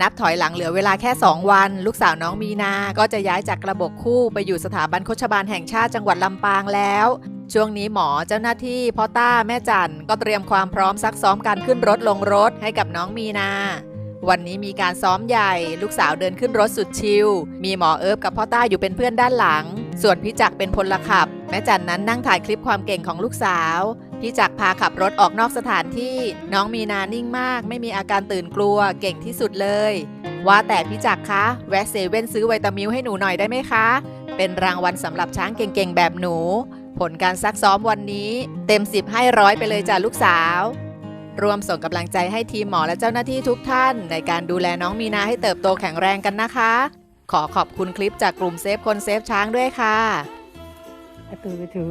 นับถอยหลังเหลือเวลาแค่ 2 วัน ลูกสาวน้องมีนา ก็จะย้ายจากระบบคู่ไปอยู่สถาบันโคชบาลแห่งชาติจังหวัดลำปางแล้ว ช่วงนี้หมอเจ้าหน้าที่พ่อต้าแม่จันก็เตรียมความพร้อมซักซ้อมการขึ้นรถลงรถให้กับน้องมีนา วันนี้มีการซ้อมใหญ่ ลูกสาวเดินขึ้นรถสุดชิล มีหมอเอิบกับพ่อต้าอยู่เป็นเพื่อนด้านหลัง ส่วนพี่จักรเป็นพลขับ แม่จันนั้นนั่งถ่ายคลิปความเก่งของลูกสาว พี่จักพาขับรถออกนอกสถานที่น้องมีนานิ่งมาก ไม่มีอาการตื่นกลัวเก่งที่สุดเลย ว่าแต่พี่จักคะ แวะเซเว่นซื้อไวตามิลให้หนูหน่อยได้ไหมคะ เป็นรางวัลสำหรับช้างเก่งๆ แบบหนู ผลการซักซ้อมวันนี้ เต็ม10ให้ร้อยไปเลยจ้ะลูกสาวรวมส่งกำลังใจให้ทีมหมอและเจ้าหน้าที่ทุกท่าน ในการดูแลน้องมีนาให้เติบโตแข็งแรงกันนะคะ ขอขอบคุณคลิปจากกลุ่มเซฟคนเซฟช้างด้วยค่ะตือไปถือ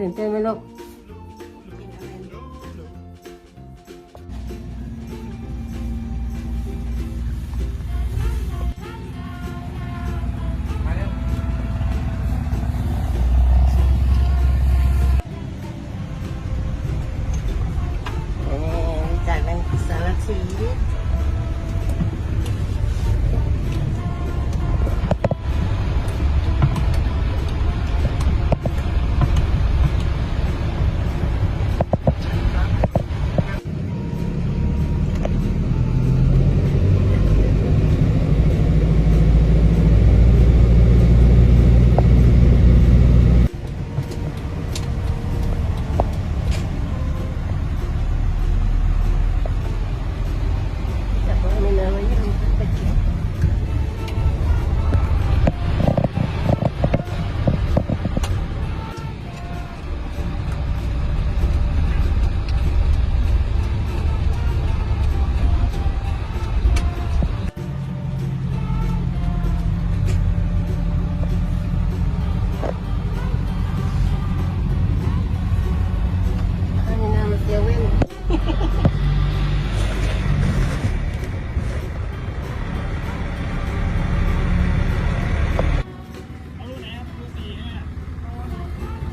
อ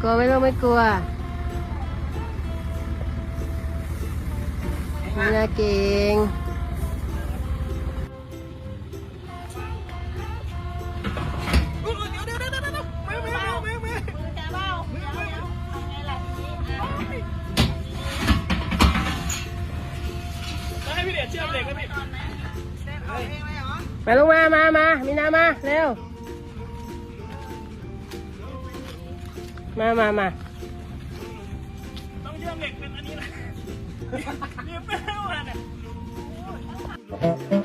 กลัวไหมลูกไม่กลัวมีนาเก่งให้พี่เดชเชื่อเกนะพี่ไปลงมา มา มา มีนามา เร็ว มามามาต้องเชื่อมเหล็กเป็นอันนี้นะเรียบไม่เอาอะเนี่ย